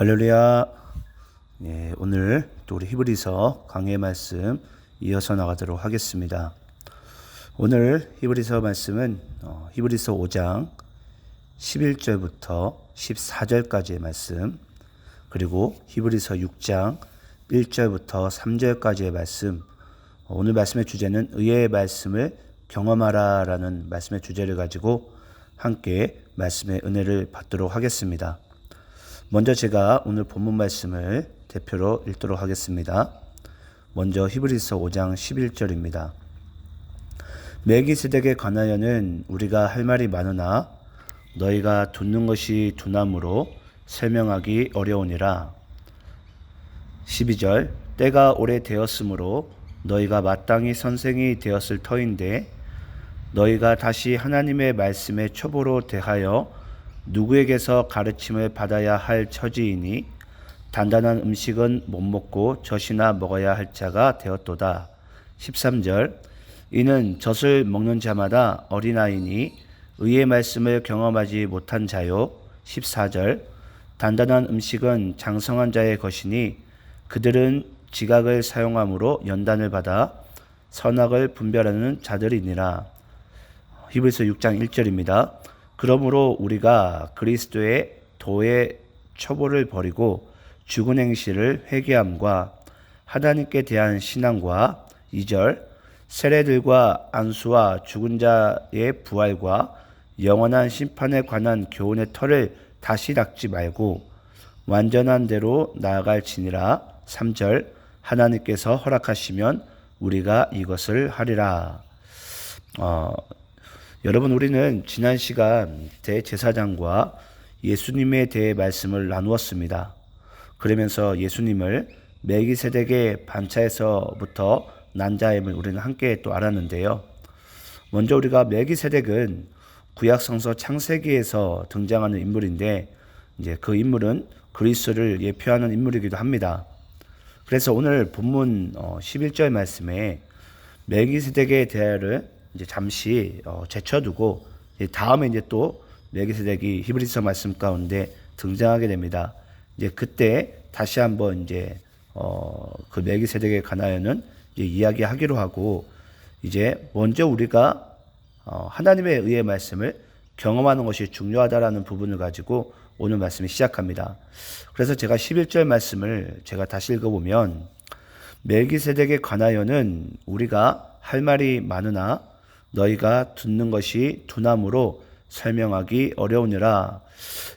할렐루야. 네, 오늘 또 우리 히브리서 강해 말씀 이어서 나가도록 하겠습니다. 오늘 히브리서 말씀은 어, 히브리서 5장 11절부터 14절까지의 말씀, 그리고 히브리서 6장 1절부터 3절까지의 말씀. 어, 오늘 말씀의 주제는 의의 말씀을 경험하라 라는 말씀의 주제를 가지고 함께 말씀의 은혜를 받도록 하겠습니다. 먼저 제가 오늘 본문 말씀을 대표로 읽도록 하겠습니다. 먼저 히브리서 5장 11절입니다. 멜기세덱에 관하여는 우리가 할 말이 많으나 너희가 듣는 것이 두나무로 설명하기 어려우니라. 12절 때가 오래되었으므로 너희가 마땅히 선생이 되었을 터인데 너희가 다시 하나님의 말씀에 초보로 대하여 누구에게서 가르침을 받아야 할 처지이니 단단한 음식은 못 먹고 젖이나 먹어야 할 자가 되었도다. 13절 이는 젖을 먹는 자마다 어린아이니 의의 말씀을 경험하지 못한 자요. 14절 단단한 음식은 장성한 자의 것이니 그들은 지각을 사용함으로 연단을 받아 선악을 분별하는 자들이니라. 히브리서 6장 1절입니다. 그러므로 우리가 그리스도의 도의 처보를 버리고 죽은 행실을 회개함과 하나님께 대한 신앙과 2절 세례들과 안수와 죽은 자의 부활과 영원한 심판에 관한 교훈의 털을 다시 닦지 말고 완전한 대로 나아갈지니라 3절 하나님께서 허락하시면 우리가 이것을 하리라. 어, 여러분 우리는 지난 시간 대제사장과 예수님에 대해 말씀을 나누었습니다. 그러면서 예수님을 멜기세덱의 반차에서부터 난 자임을 우리는 함께 또 알았는데요. 먼저 우리가 멜기세덱은 구약 성서 창세기에서 등장하는 인물인데 이제 그 인물은 그리스도를 예표하는 인물이기도 합니다. 그래서 오늘 본문 11절 말씀에 멜기세덱의 대화를 이제 잠시 어, 제쳐두고 다음에 이제 또 멜기세덱이 히브리서 말씀 가운데 등장하게 됩니다. 이제 그때 다시 한번 이제 어, 그 멜기세덱에 관하여는 이제 이야기하기로 하고 이제 먼저 우리가 어, 하나님의 의의 말씀을 경험하는 것이 중요하다라는 부분을 가지고 오늘 말씀을 시작합니다. 그래서 제가 11절 말씀을 제가 다시 읽어보면 멜기세덱에 관하여는 우리가 할 말이 많으나 너희가 듣는 것이 두나무로 설명하기 어려우니라.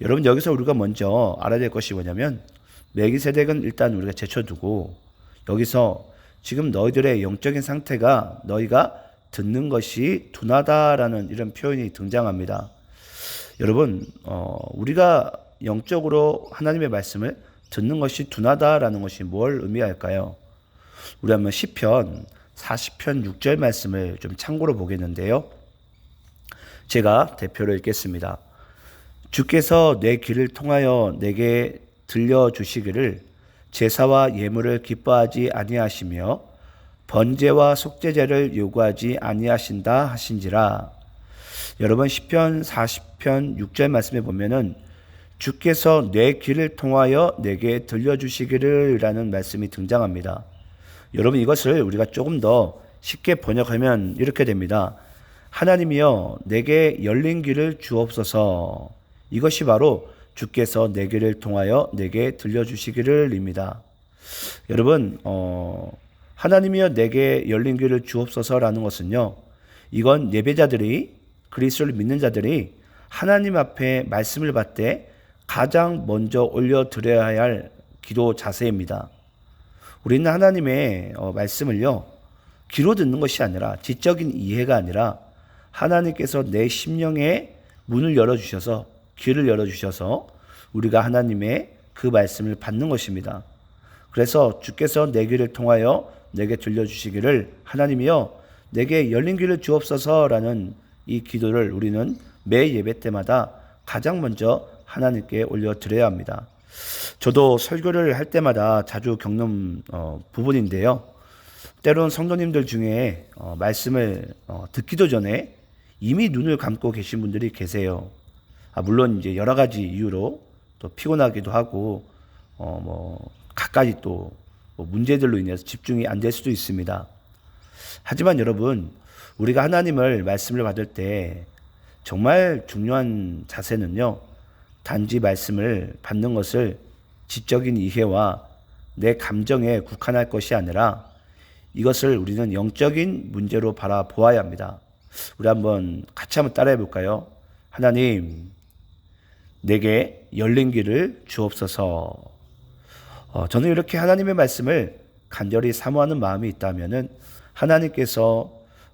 여러분 여기서 우리가 먼저 알아야 될 것이 뭐냐면 메기세덱은 일단 우리가 제쳐두고 여기서 지금 너희들의 영적인 상태가 너희가 듣는 것이 둔하다라는 이런 표현이 등장합니다. 여러분 어, 우리가 영적으로 하나님의 말씀을 듣는 것이 둔하다라는 것이 뭘 의미할까요? 우리 한번 시편 40편 6절 말씀을 좀 참고로 보겠는데요. 제가 대표로 읽겠습니다. 주께서 내 귀를 통하여 내게 들려 주시기를 제사와 예물을 기뻐하지 아니하시며 번제와 속죄제를 요구하지 아니하신다 하신지라. 여러분 시편 40편 6절 말씀에 보면은 주께서 내 귀를 통하여 내게 들려 주시기를라는 말씀이 등장합니다. 여러분 이것을 우리가 조금 더 쉽게 번역하면 이렇게 됩니다. 하나님이여 내게 열린 길을 주옵소서. 이것이 바로 주께서 내 길을 통하여 내게 들려주시기를입니다. 여러분 어, 하나님이여 내게 열린 길을 주옵소서라는 것은요. 이건 예배자들이 그리스도를 믿는 자들이 하나님 앞에 말씀을 받되 가장 먼저 올려 드려야 할 기도 자세입니다. 우리는 하나님의 어, 말씀을요, 귀로 듣는 것이 아니라 지적인 이해가 아니라 하나님께서 내 심령에 문을 열어주셔서 귀를 열어주셔서 우리가 하나님의 그 말씀을 받는 것입니다. 그래서 주께서 내 귀를 통하여 내게 들려주시기를 하나님이여 내게 열린 귀를 주옵소서라는 이 기도를 우리는 매 예배 때마다 가장 먼저 하나님께 올려드려야 합니다. 저도 설교를 할 때마다 자주 겪는 어, 부분인데요. 때로는 성도님들 중에 어, 말씀을 어, 듣기도 전에 이미 눈을 감고 계신 분들이 계세요. 아, 물론 이제 여러 가지 이유로 또 피곤하기도 하고 어, 뭐, 갖가지 또 뭐 문제들로 인해서 집중이 안 될 수도 있습니다. 하지만 여러분, 우리가 하나님을 말씀을 받을 때 정말 중요한 자세는요, 단지 말씀을 받는 것을 지적인 이해와 내 감정에 국한할 것이 아니라 이것을 우리는 영적인 문제로 바라보아야 합니다. 우리 한번 같이 한번 따라해 볼까요? 하나님, 내게 열린 길을 주옵소서. 어, 저는 이렇게 하나님의 말씀을 간절히 사모하는 마음이 있다면은 하나님께서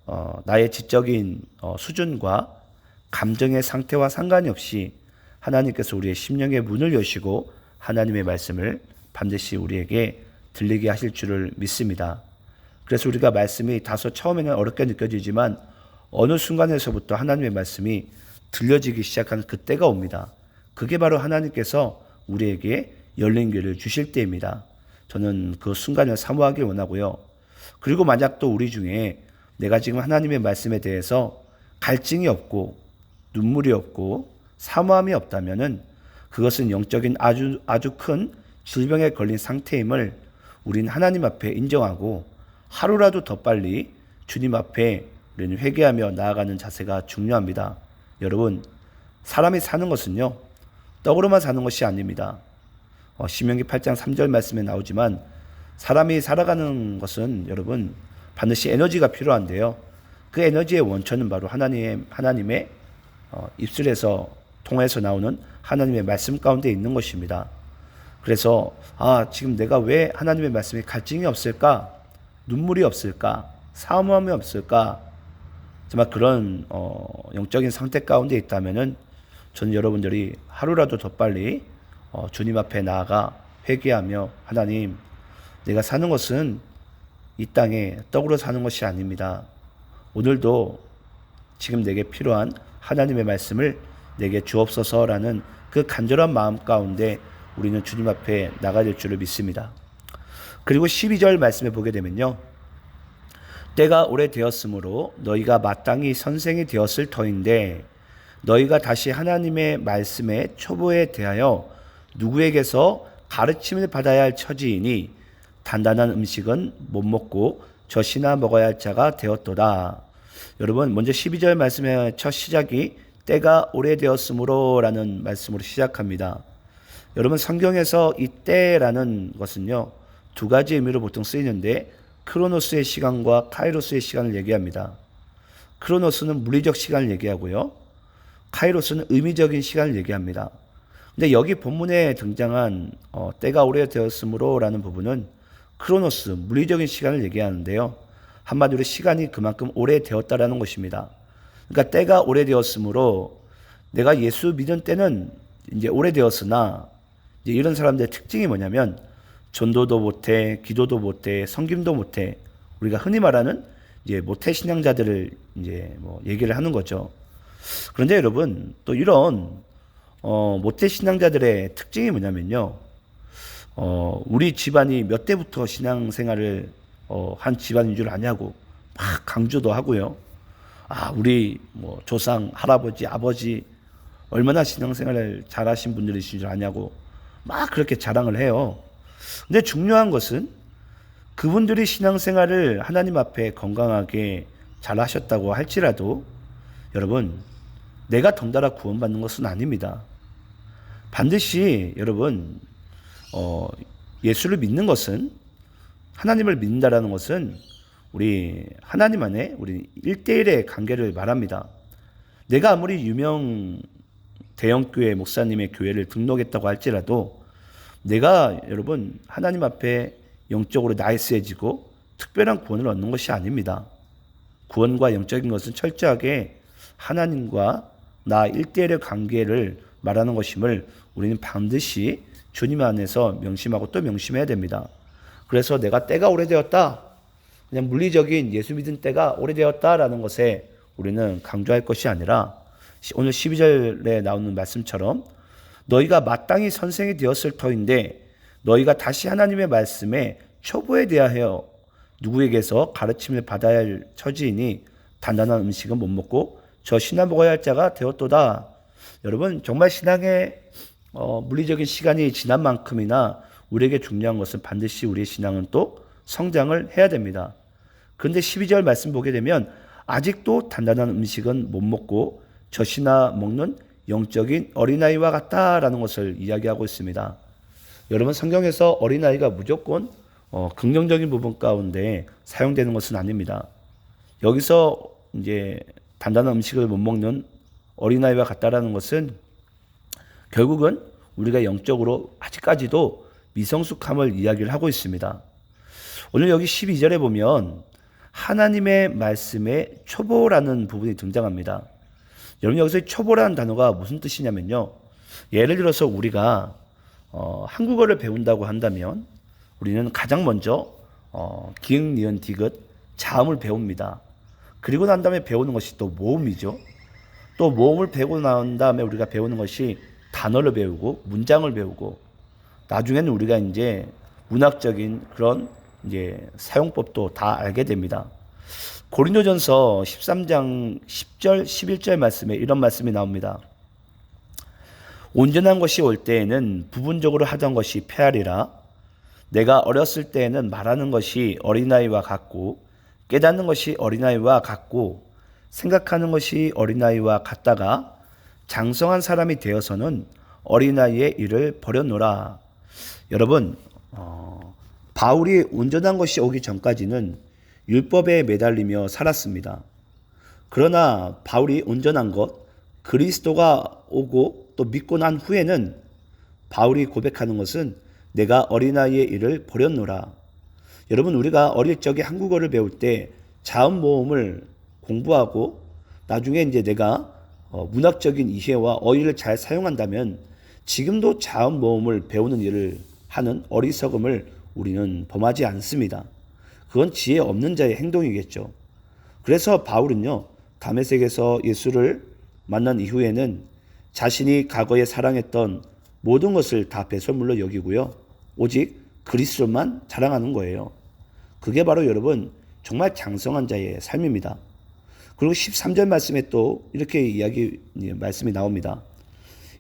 어, 나의 지적인 어, 수준과 감정의 상태와 상관이 없이 하나님께서 우리의 심령의 문을 여시고 하나님의 말씀을 반드시 우리에게 들리게 하실 줄을 믿습니다. 그래서 우리가 말씀이 다소 처음에는 어렵게 느껴지지만 어느 순간에서부터 하나님의 말씀이 들려지기 시작하는 그때가 옵니다. 그게 바로 하나님께서 우리에게 열린 길을 주실 때입니다. 저는 그 순간을 사모하길 원하고요. 그리고 만약 또 우리 중에 내가 지금 하나님의 말씀에 대해서 갈증이 없고 눈물이 없고 사모함이 없다면은 그것은 영적인 아주 아주 큰 질병에 걸린 상태임을 우린 하나님 앞에 인정하고 하루라도 더 빨리 주님 앞에 우리는 회개하며 나아가는 자세가 중요합니다. 여러분, 사람이 사는 것은요, 떡으로만 사는 것이 아닙니다. 어, 신명기 8장 3절 말씀에 나오지만 사람이 살아가는 것은 여러분 반드시 에너지가 필요한데요. 그 에너지의 원천은 바로 하나님의 하나님의 어, 입술에서 통해서 나오는 하나님의 말씀 가운데 있는 것입니다. 그래서 아 지금 내가 왜 하나님의 말씀에 갈증이 없을까, 눈물이 없을까, 사모함이 없을까, 정말 그런 어, 영적인 상태 가운데 있다면은 저는 여러분들이 하루라도 더 빨리 어, 주님 앞에 나아가 회개하며 하나님 내가 사는 것은 이 땅에 떡으로 사는 것이 아닙니다. 오늘도 지금 내게 필요한 하나님의 말씀을 내게 주옵소서라는 그 간절한 마음 가운데 우리는 주님 앞에 나가야 될 줄을 믿습니다. 그리고 12절 말씀에 보게 되면요. 때가 오래되었으므로 너희가 마땅히 선생이 되었을 터인데 너희가 다시 하나님의 말씀의 초보에 대하여 누구에게서 가르침을 받아야 할 처지이니 단단한 음식은 못 먹고 젖이나 먹어야 할 자가 되었도다. 여러분 먼저 12절 말씀의 첫 시작이 때가 오래되었으므로 라는 말씀으로 시작합니다. 여러분 성경에서 이 때라는 것은요 두 가지 의미로 보통 쓰이는데 크로노스의 시간과 카이로스의 시간을 얘기합니다. 크로노스는 물리적 시간을 얘기하고요. 카이로스는 의미적인 시간을 얘기합니다. 근데 여기 본문에 등장한 어, 때가 오래되었으므로라는 부분은 크로노스 물리적인 시간을 얘기하는데요. 한마디로 시간이 그만큼 오래되었다라는 것입니다. 그러니까 때가 오래되었으므로 내가 예수 믿은 때는 이제 오래되었으나 이제 이런 사람들의 특징이 뭐냐면 전도도 못해, 기도도 못해, 성김도 못해. 우리가 흔히 말하는 이제 모태 신앙자들을 이제 뭐 얘기를 하는 거죠. 그런데 여러분 또 이런 어, 모태 신앙자들의 특징이 뭐냐면요. 어, 우리 집안이 몇 대부터 신앙생활을 어, 한 집안인 줄 아냐고 막 강조도 하고요. 아, 우리 뭐 조상, 할아버지, 아버지 얼마나 신앙생활을 잘하신 분들이신 줄 아냐고 막 그렇게 자랑을 해요. 근데 중요한 것은 그분들이 신앙생활을 하나님 앞에 건강하게 잘 하셨다고 할지라도 여러분, 내가 덩달아 구원받는 것은 아닙니다. 반드시 여러분 어, 예수를 믿는 것은 하나님을 믿는다라는 것은 우리 하나님 안에 우리 일대일의 관계를 말합니다. 내가 아무리 유명 대형교회 목사님의 교회를 등록했다고 할지라도 내가 여러분 하나님 앞에 영적으로 나이스해지고 특별한 구원을 얻는 것이 아닙니다. 구원과 영적인 것은 철저하게 하나님과 나 일대일의 관계를 말하는 것임을 우리는 반드시 주님 안에서 명심하고 또 명심해야 됩니다. 그래서 내가 때가 오래되었다. 그냥 물리적인 예수 믿은 때가 오래되었다라는 것에 우리는 강조할 것이 아니라 오늘 12절에 나오는 말씀처럼 너희가 마땅히 선생이 되었을 터인데 너희가 다시 하나님의 말씀에 초보에 대하여 누구에게서 가르침을 받아야 할 처지이니 단단한 음식은 못 먹고 저 신나 먹어야 할 자가 되었도다. 여러분 정말 신앙의 어, 물리적인 시간이 지난 만큼이나 우리에게 중요한 것은 반드시 우리의 신앙은 또 성장을 해야 됩니다. 그런데 12절 말씀 보게 되면 아직도 단단한 음식은 못 먹고 젖이나 먹는 영적인 어린아이와 같다라는 것을 이야기하고 있습니다. 여러분 성경에서 어린아이가 무조건 어, 긍정적인 부분 가운데 사용되는 것은 아닙니다. 여기서 이제 단단한 음식을 못 먹는 어린아이와 같다라는 것은 결국은 우리가 영적으로 아직까지도 미성숙함을 이야기를 하고 있습니다. 오늘 여기 12절에 보면 하나님의 말씀에 초보라는 부분이 등장합니다. 여러분 여기서 초보라는 단어가 무슨 뜻이냐면요. 예를 들어서 우리가 어, 한국어를 배운다고 한다면 우리는 가장 먼저 어, 기흥, 니은, 디귿, 자음을 배웁니다. 그리고 난 다음에 배우는 것이 또 모음이죠. 또 모음을 배우고 난 다음에 우리가 배우는 것이 단어를 배우고 문장을 배우고 나중에는 우리가 이제 문학적인 그런 이제 사용법도 다 알게 됩니다. 고린도전서 13장 10절 11절 말씀에 이런 말씀이 나옵니다. 온전한 것이 올 때에는 부분적으로 하던 것이 폐하리라 내가 어렸을 때에는 말하는 것이 어린아이와 같고 깨닫는 것이 어린아이와 같고 생각하는 것이 어린아이와 같다가 장성한 사람이 되어서는 어린아이의 일을 버렸노라. 여러분, 어, 바울이 온전한 것이 오기 전까지는 율법에 매달리며 살았습니다. 그러나 바울이 온전한 것, 그리스도가 오고 또 믿고 난 후에는 바울이 고백하는 것은 내가 어린아이의 일을 버렸노라. 여러분, 우리가 어릴 적에 한국어를 배울 때 자음 모음을 공부하고 나중에 이제 내가 어, 문학적인 이해와 어휘를 잘 사용한다면 지금도 자음 모음을 배우는 일을 하는 어리석음을 우리는 범하지 않습니다. 그건 지혜 없는 자의 행동이겠죠. 그래서 바울은요, 다메섹에서 예수를 만난 이후에는 자신이 과거에 사랑했던 모든 것을 다 배설물로 여기고요. 오직 그리스도만 자랑하는 거예요. 그게 바로 여러분 정말 장성한 자의 삶입니다. 그리고 13절 말씀에 또 이렇게 이야기 말씀이 나옵니다.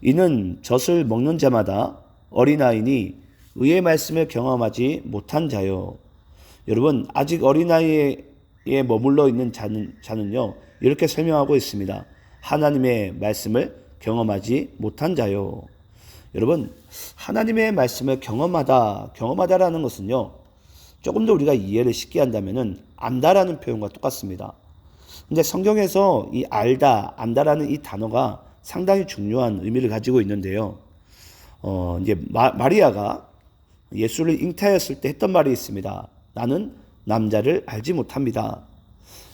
이는 젖을 먹는 자마다 어린아이니 의의 말씀을 경험하지 못한 자요. 여러분 아직 어린아이에 머물러 있는 자는, 자는요 이렇게 설명하고 있습니다. 하나님의 말씀을 경험하지 못한 자요. 여러분 하나님의 말씀을 경험하다 경험하다라는 것은요 조금 더 우리가 이해를 쉽게 한다면은 안다라는 표현과 똑같습니다. 근데 성경에서 이 알다, 안다라는 이 단어가 상당히 중요한 의미를 가지고 있는데요. 어, 이제 마, 마리아가 예수를 잉태하였을 때 했던 말이 있습니다. 나는 남자를 알지 못합니다.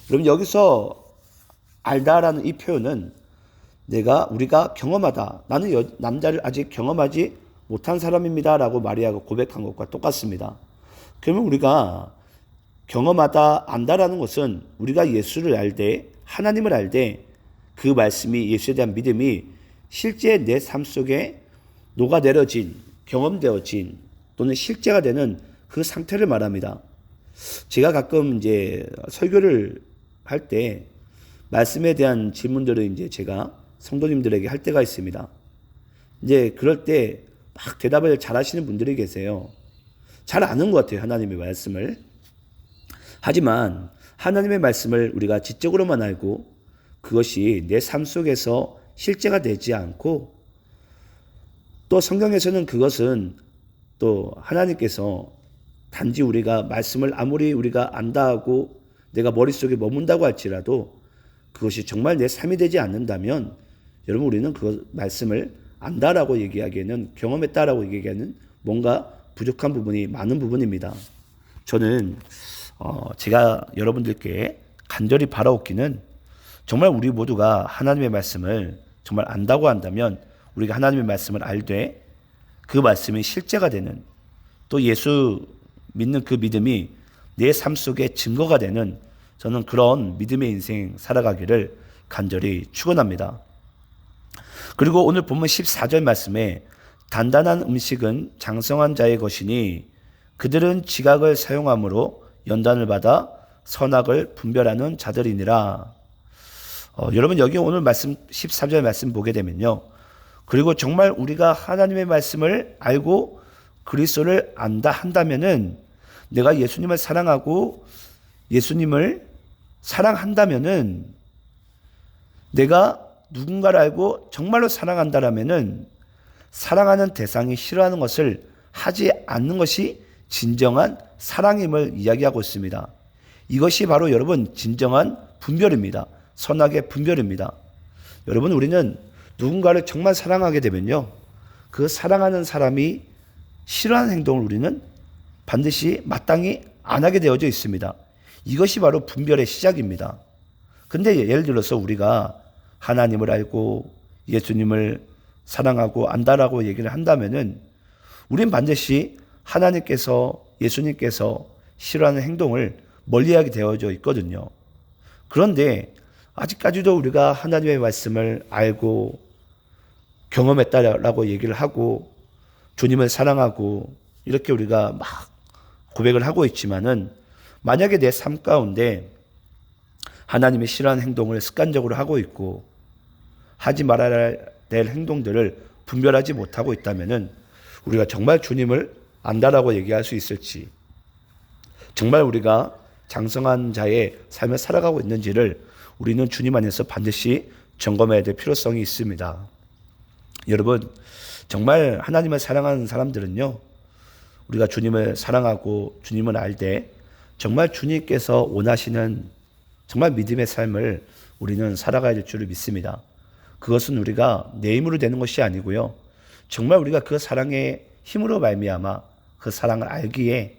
그럼 여기서 알다라는 이 표현은 내가 우리가 경험하다. 나는 여, 남자를 아직 경험하지 못한 사람입니다라고 마리아가 고백한 것과 똑같습니다. 그러면 우리가 경험하다 안다라는 것은 우리가 예수를 알되 하나님을 알되 그 말씀이 예수에 대한 믿음이 실제 내 삶 속에 녹아내려진 경험되어진 또는 실제가 되는 그 상태를 말합니다. 제가 가끔 이제 설교를 할 때 말씀에 대한 질문들을 이제 제가 성도님들에게 할 때가 있습니다. 이제 그럴 때 막 대답을 잘 하시는 분들이 계세요. 잘 아는 것 같아요. 하나님의 말씀을. 하지만 하나님의 말씀을 우리가 지적으로만 알고 그것이 내 삶 속에서 실제가 되지 않고 또 성경에서는 그것은 또 하나님께서 단지 우리가 말씀을 아무리 우리가 안다 하고 내가 머릿속에 머문다고 할지라도 그것이 정말 내 삶이 되지 않는다면 여러분 우리는 그 말씀을 안다라고 얘기하기에는 경험했다라고 얘기하기에는 뭔가 부족한 부분이 많은 부분입니다. 저는 어 제가 여러분들께 간절히 바라옵기는 정말 우리 모두가 하나님의 말씀을 정말 안다고 한다면 우리가 하나님의 말씀을 알되 그 말씀이 실제가 되는 또 예수 믿는 그 믿음이 내 삶 속에 증거가 되는 저는 그런 믿음의 인생 살아가기를 간절히 축원합니다. 그리고 오늘 본문 14절 말씀에 단단한 음식은 장성한 자의 것이니 그들은 지각을 사용함으로 연단을 받아 선악을 분별하는 자들이니라. 어, 여러분 여기 오늘 말씀 13절 말씀 보게 되면요. 그리고 정말 우리가 하나님의 말씀을 알고 그리스도를 안다 한다면은 내가 예수님을 사랑하고 예수님을 사랑한다면은 내가 누군가를 알고 정말로 사랑한다라면은 사랑하는 대상이 싫어하는 것을 하지 않는 것이 진정한 사랑임을 이야기하고 있습니다. 이것이 바로 여러분 진정한 분별입니다. 선악의 분별입니다. 여러분 우리는 누군가를 정말 사랑하게 되면요. 그 사랑하는 사람이 싫어하는 행동을 우리는 반드시 마땅히 안 하게 되어져 있습니다. 이것이 바로 분별의 시작입니다. 근데 예를 들어서 우리가 하나님을 알고 예수님을 사랑하고 안다라고 얘기를 한다면은 우린 반드시 하나님께서 예수님께서 싫어하는 행동을 멀리하게 되어져 있거든요. 그런데 아직까지도 우리가 하나님의 말씀을 알고 경험했다라고 얘기를 하고 주님을 사랑하고 이렇게 우리가 막 고백을 하고 있지만은 만약에 내 삶 가운데 하나님의 싫어하는 행동을 습관적으로 하고 있고 하지 말아야 될 행동들을 분별하지 못하고 있다면은 우리가 정말 주님을 안다라고 얘기할 수 있을지 정말 우리가 장성한 자의 삶을 살아가고 있는지를 우리는 주님 안에서 반드시 점검해야 될 필요성이 있습니다. 여러분, 정말 하나님을 사랑하는 사람들은요, 우리가 주님을 사랑하고 주님을 알 때 정말 주님께서 원하시는 정말 믿음의 삶을 우리는 살아가야 될 줄을 믿습니다. 그것은 우리가 내 힘으로 되는 것이 아니고요. 정말 우리가 그 사랑의 힘으로 말미암아 그 사랑을 알기에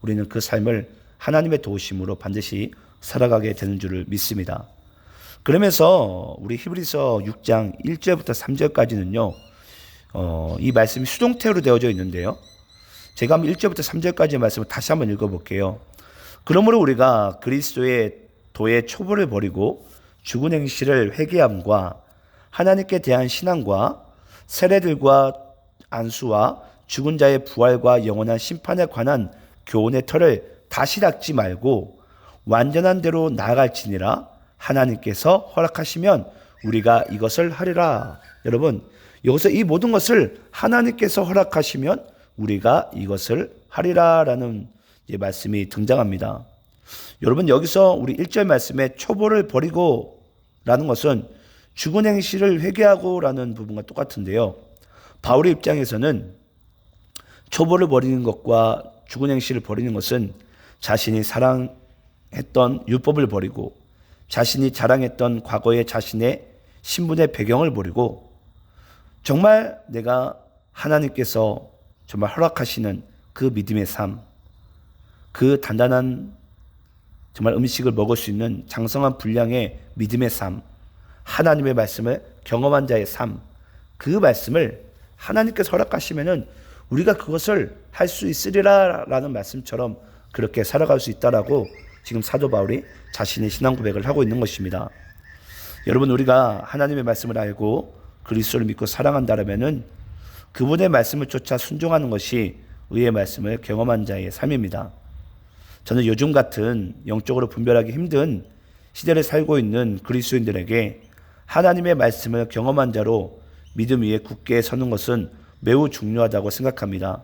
우리는 그 삶을 하나님의 도우심으로 반드시 살아가게 되는 줄을 믿습니다. 그러면서 우리 히브리서 6장 1절부터 3절까지는요. 어, 이 말씀이 수동태로 되어져 있는데요. 제가 한번 1절부터 3절까지의 말씀을 다시 한번 읽어볼게요. 그러므로 우리가 그리스도의 도의 초보를 버리고 죽은 행실을 회개함과 하나님께 대한 신앙과 세례들과 안수와 죽은 자의 부활과 영원한 심판에 관한 교훈의 털을 다시 닦지 말고 완전한 대로 나아갈지니라 하나님께서 허락하시면 우리가 이것을 하리라. 여러분, 여기서 이 모든 것을 하나님께서 허락하시면 우리가 이것을 하리라라는 말씀이 등장합니다. 여러분, 여기서 우리 1절 말씀에 초보를 버리고 라는 것은 죽은 행실을 회개하고 라는 부분과 똑같은데요. 바울의 입장에서는 초보를 버리는 것과 죽은 행실을 버리는 것은 자신이 사랑했던 율법을 버리고 자신이 자랑했던 과거의 자신의 신분의 배경을 버리고 정말 내가 하나님께서 정말 허락하시는 그 믿음의 삶, 그 단단한 정말 음식을 먹을 수 있는 장성한 분량의 믿음의 삶, 하나님의 말씀을 경험한 자의 삶, 그 말씀을 하나님께서 허락하시면은 우리가 그것을 할 수 있으리라라는 말씀처럼 그렇게 살아갈 수 있다라고 지금 사도 바울이 자신의 신앙 고백을 하고 있는 것입니다. 여러분 우리가 하나님의 말씀을 알고 그리스도를 믿고 사랑한다라면은 그분의 말씀을 쫓아 순종하는 것이 의의 말씀을 경험한 자의 삶입니다. 저는 요즘 같은 영적으로 분별하기 힘든 시대를 살고 있는 그리스도인들에게 하나님의 말씀을 경험한 자로 믿음 위에 굳게 서는 것은 매우 중요하다고 생각합니다.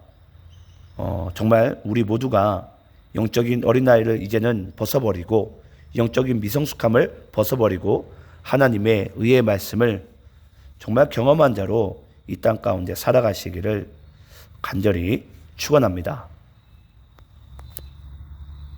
어, 정말 우리 모두가 영적인 어린아이를 이제는 벗어버리고 영적인 미성숙함을 벗어버리고 하나님의 의의 말씀을 정말 경험한 자로 이 땅 가운데 살아가시기를 간절히 축원합니다.